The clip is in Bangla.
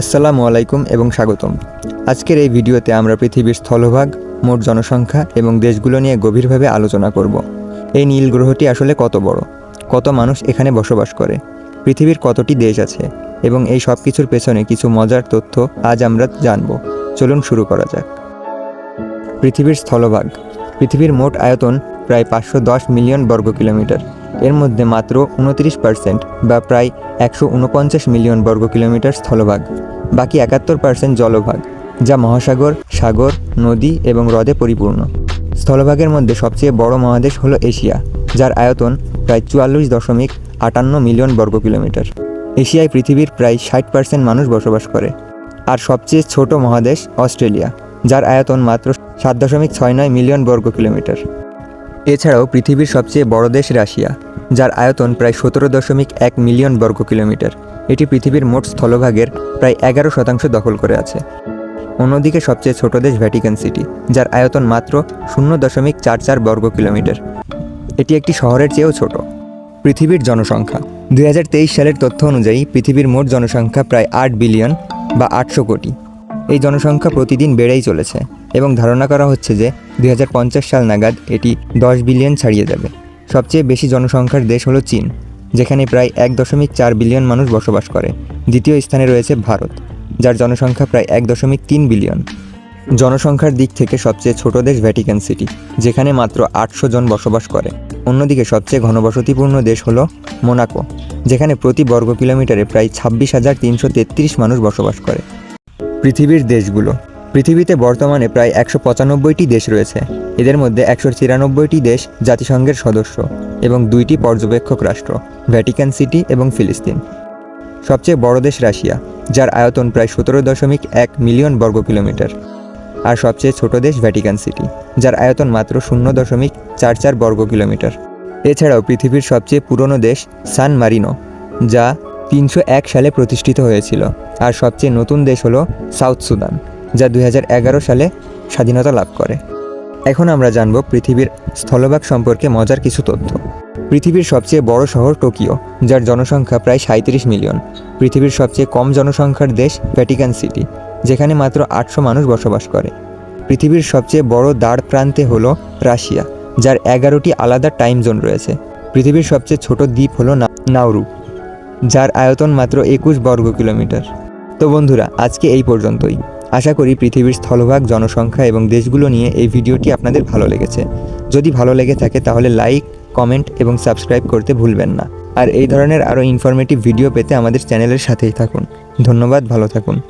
আসসালামু আলাইকুম এবং স্বাগতম। আজকের এই ভিডিওতে আমরা পৃথিবীর স্থলভাগ, মোট জনসংখ্যা এবং দেশগুলো নিয়ে গভীরভাবে আলোচনা করব। এই নীল গ্রহটি আসলে কত বড়? কত মানুষ এখানে বসবাস করে? পৃথিবীর কতটি দেশ আছে? এবং এই সব কিছুর পেছনে কিছু মজার তথ্য আজ আমরা জানব। চলুন শুরু করা যাক। পৃথিবীর স্থলভাগ। পৃথিবীর মোট আয়তন প্রায় পাঁচশো দশ মিলিয়ন বর্গ কিলোমিটার। এর মধ্যে মাত্র উনত্রিশ পার্সেন্ট বা প্রায় একশো উনপঞ্চাশ মিলিয়ন বর্গ কিলোমিটার স্থলভাগ, বাকি একাত্তর পার্সেন্ট জলভাগ, যা মহাসাগর, সাগর, নদী এবং হ্রদে পরিপূর্ণ। স্থলভাগের মধ্যে সবচেয়ে বড় মহাদেশ হলো এশিয়া, যার আয়তন প্রায় চুয়াল্লিশ দশমিক আটান্ন মিলিয়ন বর্গ কিলোমিটার এশিয়ায় পৃথিবীর প্রায় ষাট পার্সেন্ট মানুষ বসবাস করে। আর সবচেয়ে ছোট মহাদেশ অস্ট্রেলিয়া, যার আয়তন মাত্র সাত দশমিক ছয় নয় মিলিয়ন বর্গ কিলোমিটার এছাড়াও পৃথিবীর সবচেয়ে বড় দেশ রাশিয়া, যার আয়তন প্রায় সতেরো দশমিক এক মিলিয়ন বর্গ কিলোমিটার। এটি পৃথিবীর মোট স্থলভাগের প্রায় এগারো শতাংশ দখল করে আছে। অন্যদিকে সবচেয়ে ছোট দেশ ভ্যাটিকান সিটি, যার আয়তন মাত্র শূন্য দশমিক চার চার বর্গ কিলোমিটার। এটি একটি শহরের চেয়েও ছোট। পৃথিবীর জনসংখ্যা দু হাজার তেইশ সালের তথ্য অনুযায়ী পৃথিবীর মোট জনসংখ্যা প্রায় আট বিলিয়ন বা আটশো কোটি। এই জনসংখ্যা প্রতিদিন বেড়েই চলেছে। এবং ধারণা করা হচ্ছে যে দু হাজার পঞ্চাশ সাল নাগাদ এটি দশ বিলিয়ন ছাড়িয়ে যাবে। সবচেয়ে বেশি জনসংখ্যার দেশ হলো চীন, যেখানে প্রায় এক দশমিক চার বিলিয়ন মানুষ বসবাস করে। দ্বিতীয় স্থানে রয়েছে ভারত, যার জনসংখ্যা প্রায় এক দশমিক তিন বিলিয়ন। জনসংখ্যার দিক থেকে সবচেয়ে ছোট দেশ ভ্যাটিকান সিটি, যেখানে মাত্র আটশো জন বসবাস করে। অন্যদিকে সবচেয়ে ঘনবসতিপূর্ণ দেশ হলো মোনাকো, যেখানে প্রতি বর্গ কিলোমিটারে প্রায় ছাব্বিশ হাজার তিনশো তেত্রিশ মানুষ বসবাস করে। পৃথিবীর দেশগুলো পৃথিবীতে বর্তমানে প্রায় একশো পঁচানব্বইটি দেশ রয়েছে। এদের মধ্যে একশো চিরানব্বইটি দেশ জাতিসংঘের সদস্য এবং দুইটি পর্যবেক্ষক রাষ্ট্র, ভ্যাটিকান সিটি এবং ফিলিস্তিন। সবচেয়ে বড় দেশ রাশিয়া, যার আয়তন প্রায় সতেরো দশমিক এক মিলিয়ন বর্গ কিলোমিটার আর সবচেয়ে ছোট দেশ ভ্যাটিকান সিটি, যার আয়তন মাত্র শূন্য দশমিক চার চার বর্গ কিলোমিটার এছাড়াও পৃথিবীর সবচেয়ে পুরনো দেশ সান মারিনো, যা তিনশো এক সালে প্রতিষ্ঠিত হয়েছিল। আর সবচেয়ে নতুন দেশ হলো সাউথ সুদান। যা দু হাজার এগারো সালে স্বাধীনতা লাভ করে। এখন আমরা জানব পৃথিবীর স্থলভাগ সম্পর্কে মজার কিছু তথ্য। পৃথিবীর সবচেয়ে বড় শহর টোকিও, যার জনসংখ্যা প্রায় সাঁত্রিশ মিলিয়ন। পৃথিবীর সবচেয়ে কম জনসংখ্যার দেশ ভ্যাটিকান সিটি, যেখানে মাত্র আটশো মানুষ বসবাস করে। পৃথিবীর সবচেয়ে বড় দাঁড় প্রান্তে হল রাশিয়া, যার এগারোটি আলাদা টাইম জোন রয়েছে। পৃথিবীর সবচেয়ে ছোট দ্বীপ হলো নাউরু যার আয়তন মাত্র একুশ বর্গ কিলোমিটার তো বন্ধুরা, আজকে এই পর্যন্তই। আশা করি পৃথিবীর স্থলভাগ, জনসংখ্যা এবং দেশগুলো নিয়ে এই ভিডিওটি আপনাদের ভালো লেগেছে। যদি ভালো লেগে থাকে তাহলে লাইক, কমেন্ট এবং সাবস্ক্রাইব করতে ভুলবেন না। আর এই ধরনের আরও ইনফরমেটিভ ভিডিও পেতে আমাদের চ্যানেলের সাথেই থাকুন। ধন্যবাদ, ভালো থাকুন।